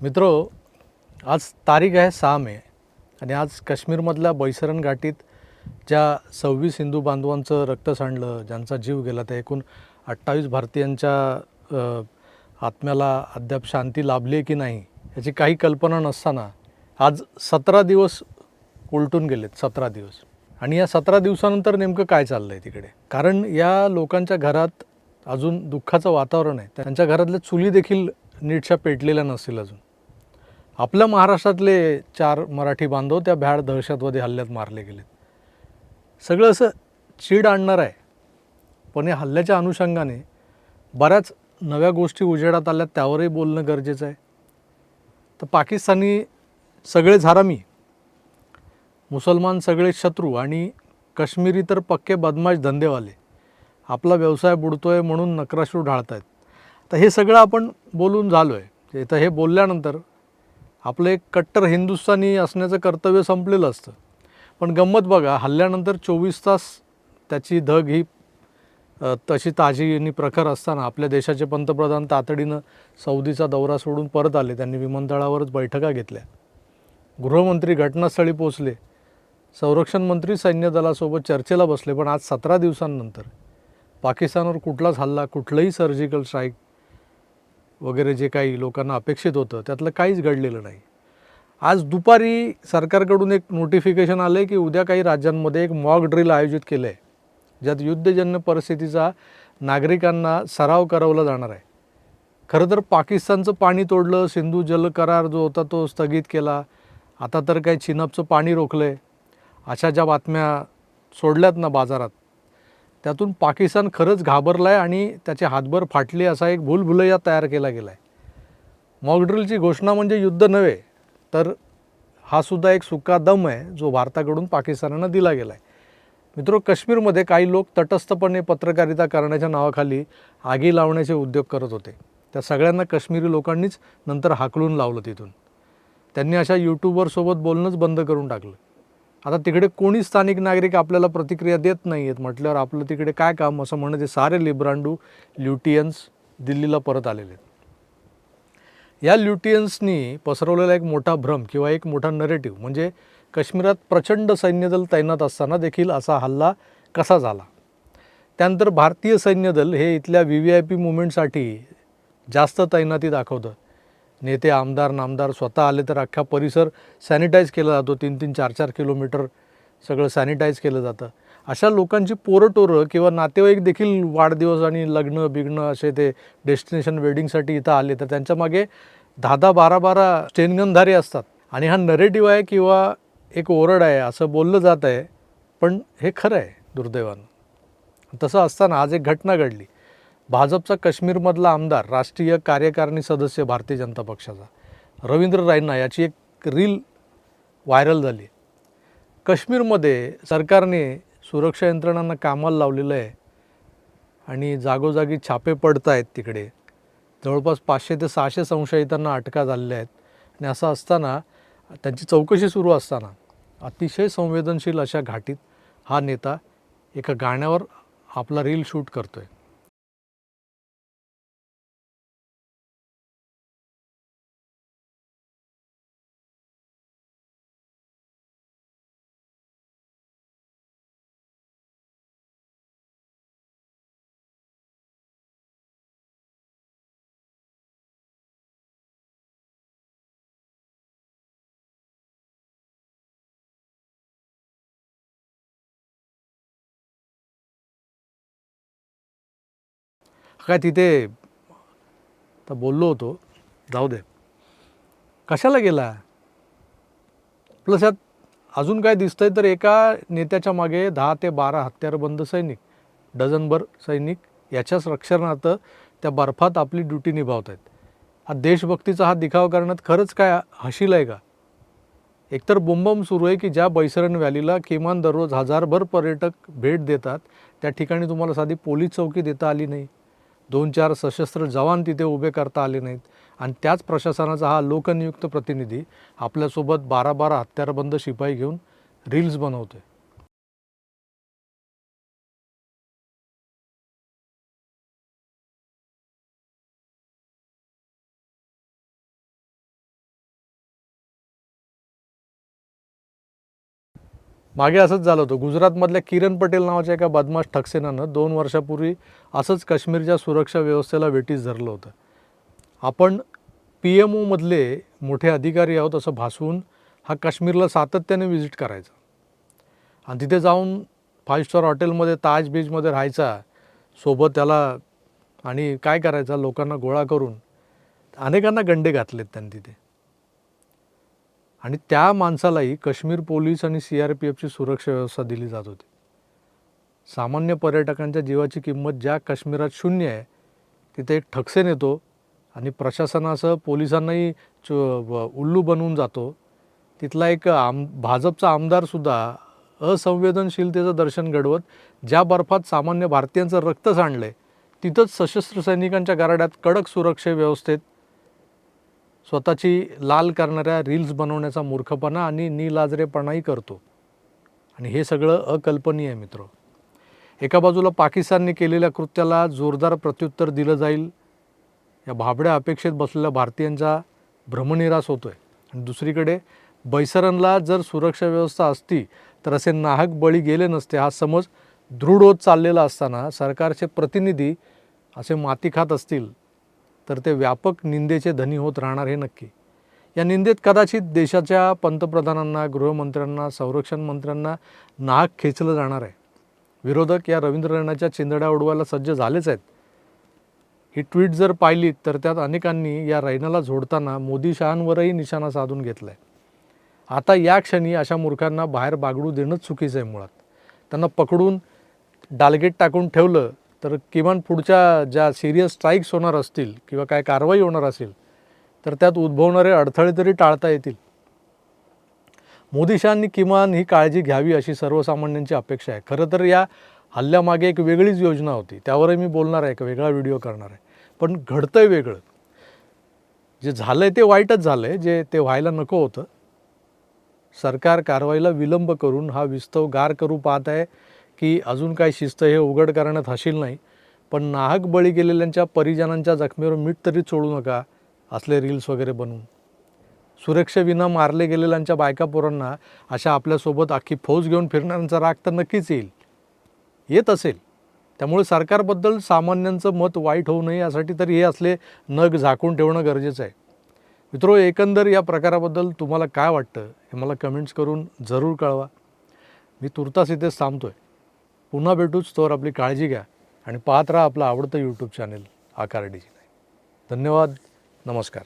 मित्रो आज तारीख आहे सहा मे आणि आज काश्मीरमधल्या बैसरण घाटीत ज्या सव्वीस हिंदू बांधवांचं रक्त सांडलं ज्यांचा जीव गेला त्या एकूण अठ्ठावीस भारतीयांच्या आत्म्याला अद्याप शांती लाभली आहे की नाही याची काही कल्पना नसताना आज सतरा दिवस उलटून गेलेत सतरा दिवस. आणि या सतरा दिवसानंतर नेमकं काय चाललं आहे तिकडे? कारण या लोकांच्या घरात अजून दुःखाचं वातावरण आहे. त्यांच्या घरातल्या चुली देखील नीटशा पेटलेल्या नसतील अजून. आपल्या महाराष्ट्रातले चार मराठी बांधव त्या भ्याड दहशतवादी हल्ल्यात मारले गेलेत. सगळं असं चीड आणणार आहे. पण या हल्ल्याच्या अनुषंगाने बऱ्याच नव्या गोष्टी उजेडात आल्या त्यावरही बोलणं गरजेचं आहे. तर पाकिस्तानी सगळे झारामी मुसलमान सगळे शत्रू आणि काश्मीरी तर पक्के बदमाश धंदेवाले आपला व्यवसाय बुडतोय म्हणून नक्राश्रू ढाळत आहेत तर हे सगळं आपण बोलून झालो आहे तर हे बोलल्यानंतर आपलं एक कट्टर हिंदुस्थानी असण्याचं कर्तव्य संपलेलं असतं. पण गंमत बघा हल्ल्यानंतर चोवीस तास त्याची धग ही तशी ताजी आणि प्रखर असताना आपल्या देशाचे पंतप्रधान तातडीनं सौदीचा दौरा सोडून परत आले. त्यांनी विमानतळावरच बैठका घेतल्या. गृहमंत्री घटनास्थळी पोचले संरक्षण मंत्री सैन्य दलासोबत चर्चेला बसले पण आज सतरा दिवसांनंतर पाकिस्तानवर कुठलाच हल्ला कुठलंही सर्जिकल स्ट्राईक वगैरे जे काही लोकांना अपेक्षित होतं त्यातलं काहीच घडलेलं नाही. आज दुपारी सरकारकडून एक नोटिफिकेशन आलं आहे की उद्या काही राज्यांमध्ये एक मॉक ड्रिल आयोजित केलं आहे ज्यात युद्धजन्य परिस्थितीचा नागरिकांना सराव करवला जाणार आहे. खरं तर पाकिस्तानचं पाणी तोडलं सिंधू जल करार जो होता तो स्थगित केला आता तर काही चिनपचं पाणी रोखलं आहे अशा ज्या बातम्या सोडल्यात ना बाजारात त्यातून पाकिस्तान खरंच घाबरला आहे आणि त्याचे हातभर फाटले असा एक भूलभुलैया तयार केला गेला आहे मॉकड्रिलची घोषणा म्हणजे युद्ध नव्हे तर हा सुद्धा एक सुका दम आहे जो भारताकडून पाकिस्तानानं दिला गेला आहे मित्रो काश्मीरमध्ये काही लोक तटस्थपणे पत्रकारिता करण्याच्या नावाखाली आगी लावण्याचे उद्योग करत होते. त्या सगळ्यांना काश्मीरी लोकांनीच नंतर हाकलून लावलं तिथून. त्यांनी अशा यूट्यूबरसोबत बोलणंच बंद करून टाकलं. आता तिकडे कोणी स्थानिक नागरिक आपल्याला प्रतिक्रिया देत नाही आहेत म्हटल्यावर आपलं तिकडे काय काम? असं म्हणत ते सारे लिब्रांडू ल्युटियन्स दिल्लीला परत आलेले आहेत. या ल्युटियन्सनी पसरवलेला एक मोठा भ्रम किंवा एक मोठा नरेटिव्ह म्हणजे काश्मीरात प्रचंड सैन्यदल तैनात असताना देखील असा हल्ला कसा झाला? त्यानंतर भारतीय सैन्यदल हे इथल्या व्ही व्ही आय पी मुवमेंटसाठी जास्त तैनाती दाखवतं. नेते आमदार नामदार स्वतः आले तर अख्खा परिसर सॅनिटाईज केला जातो. तीन तीन चार चार किलोमीटर सगळं सॅनिटाईज केलं जातं. अशा लोकांची पोरटोरं किंवा नातेवाईक देखील वाढदिवस आणि लग्न बिग्न असे ते डेस्टिनेशन वेडिंगसाठी इथं आले तर त्यांच्या मागे दहा दहा बारा बारा स्टेनगनधारी असतात. आणि हा नरेटिव्ह आहे किंवा एक ओरड आहे असं बोललं जात आहे पण हे खरं आहे दुर्दैवानं. तसं असताना आज एक घटना घडली. भाजपचा काश्मीरमधला आमदार राष्ट्रीय कार्यकारिणी सदस्य भारतीय जनता पक्षाचा. रवींद्र रायना याची एक रील व्हायरल झाली काश्मीरमध्ये सरकारने सुरक्षा यंत्रणांना कामाला लावलेलं आहे आणि जागोजागी छापे पडत आहेत तिकडे. जवळपास पाचशे ते सहाशे संशयितांना अटका झालेल्या आहेत आणि असं असताना त्यांची चौकशी सुरू असताना अतिशय संवेदनशील अशा घाटीत हा नेता एका गाण्यावर आपला रील शूट करतो आहे काय तिथे? तर बोललो होतो. जाऊ दे. कशाला गेला? प्लस यात अजून काय दिसतंय तर एका नेत्याच्या मागे दहा ते बारा हत्यारबंद सैनिक डझनभर सैनिक याच्याच रक्षणार्थ त्या बर्फात आपली ड्युटी निभावत आहेत हा देशभक्तीचा हा दिखाव करण्यात खरंच काय हशील आहे का? एकतर बोंबम सुरू आहे की ज्या बैसरण व्हॅलीला किमान दररोज हजारभर पर्यटक भेट देतात त्या ठिकाणी तुम्हाला साधी पोलीस चौकी देता आली नाही. दोन चार सशस्त्र जवान तिथे उभे करता आले नाहीत. आणि त्याच प्रशासनाचा हा लोकनियुक्त प्रतिनिधी आपल्यासोबत बारा बारा हत्यारबंद शिपाई घेऊन रील्स बनवतोय. मागे असंच झालं होतं. गुजरातमधल्या किरण पटेल नावाच्या एका बदमाश ठकसेनानं दोन वर्षापूर्वी असंच काश्मीरच्या सुरक्षा व्यवस्थेला वेटीस धरलं होतं. आपण पी एम ओमधले मोठे अधिकारी आहोत असं भासवून हा काश्मीरला सातत्याने व्हिजिट करायचा. आणि तिथे जाऊन फाईव्ह स्टार हॉटेलमध्ये ताज बीचमध्ये राहायचा सोबत त्याला आणि काय करायचा लोकांना गोळा करून अनेकांना गंडे घातलेत त्यांनी तिथे. आणि त्या माणसालाही काश्मीर पोलीस आणि सी आर पी एफची सुरक्षा व्यवस्था दिली जात होती. सामान्य पर्यटकांच्या जीवाची किंमत ज्या काश्मीरात शून्य आहे तिथे एक ठकसेन येतो आणि प्रशासनासह पोलिसांनाही च उल्लू बनवून जातो. तिथला एक आम भाजपचा आमदारसुद्धा असंवेदनशीलतेचं दर्शन घडवत ज्या बर्फात सामान्य भारतीयांचं रक्त सांडलं आहे तिथंच सशस्त्र सैनिकांच्या गारड्यात कडक सुरक्षा व्यवस्थेत स्वतःची लाल करणाऱ्या रील्स बनवण्याचा मूर्खपणा आणि निलाजरेपणाही करतो. आणि हे सगळं अकल्पनीय आहे मित्र. एका बाजूला पाकिस्तानने केलेल्या कृत्याला जोरदार प्रत्युत्तर दिलं जाईल. या भाबड्या अपेक्षेत बसलेल्या भारतीयांचा भ्रमनिरास होतो आहे आणि दुसरीकडे बैसरनला जर सुरक्षा व्यवस्था असती तर असे नाहक बळी गेले नसते. हा समज दृढ होत चाललेला असताना सरकारचे प्रतिनिधी असे माती खात असतील. तर ते व्यापक निंदेचे धनी होत राहणार हे नक्की. या निंदेत कदाचित देशाच्या पंतप्रधानांना गृहमंत्र्यांना संरक्षण मंत्र्यांना नाक खेचलं जाणार आहे. विरोधक या रवींद्र रैनाच्या चिंदड्या उडवायला सज्ज झालेच आहेत. ही ट्विट जर पाहिली तर त्यात अनेकांनी या रैनाला झोडताना मोदी शहांवरही निशाणा साधून घेतला आहे आता या क्षणी अशा मूर्खांना बाहेर बागडू देणंच चुकीचं आहे मुळात. त्यांना पकडून डालगेट टाकून ठेवलं तर किमान पुढच्या ज्या सिरियस स्ट्राईक्स होणार असतील किंवा काय कारवाई होणार असेल तर त्यात उद्भवणारे अडथळे तरी टाळता येतील. मोदी शहांनी किमान ही काळजी घ्यावी अशी सर्वसामान्यांची अपेक्षा आहे. खरं तर या हल्ल्यामागे एक वेगळीच योजना होती. त्यावरही मी बोलणार आहे एक वेगळा व्हिडिओ करणार आहे. पण घडतंय वेगळं. जे झालं आहे ते वाईटच झालं आहे जे ते व्हायला नको होतं. सरकार कारवाईला विलंब करून हा विस्तव गार करू पाहत आहे. की अजून काय शिस्त हे उघड करण्यात हशील नाही. पण नाहक बळी गेलेल्यांच्या परिजनांच्या जखमेवर मीठ तरी सोडू नका असले रील्स वगैरे बनवून. सुरक्षेविना मारले गेलेल्यांच्या बायका पोरांना अशा आपल्यासोबत अख्खी फौज घेऊन फिरणाऱ्यांचा राग तर नक्कीच येईल. येत असेल. त्यामुळे सरकारबद्दल सामान्यांचं मत वाईट होऊ नये यासाठी तरी हे असले नग झाकून ठेवणं गरजेचं आहे. मित्रो एकंदर या प्रकाराबद्दल तुम्हाला काय वाटतं हे मला कमेंट्स करून जरूर कळवा. मी तुर्तास इथेच थांबतो आहे पुन्हा भेटूच तोवर आपली काळजी घ्या आणि पाहत राहा आपलं आवडतं यूट्यूब चॅनेल आकार डी धन्यवाद नमस्कार.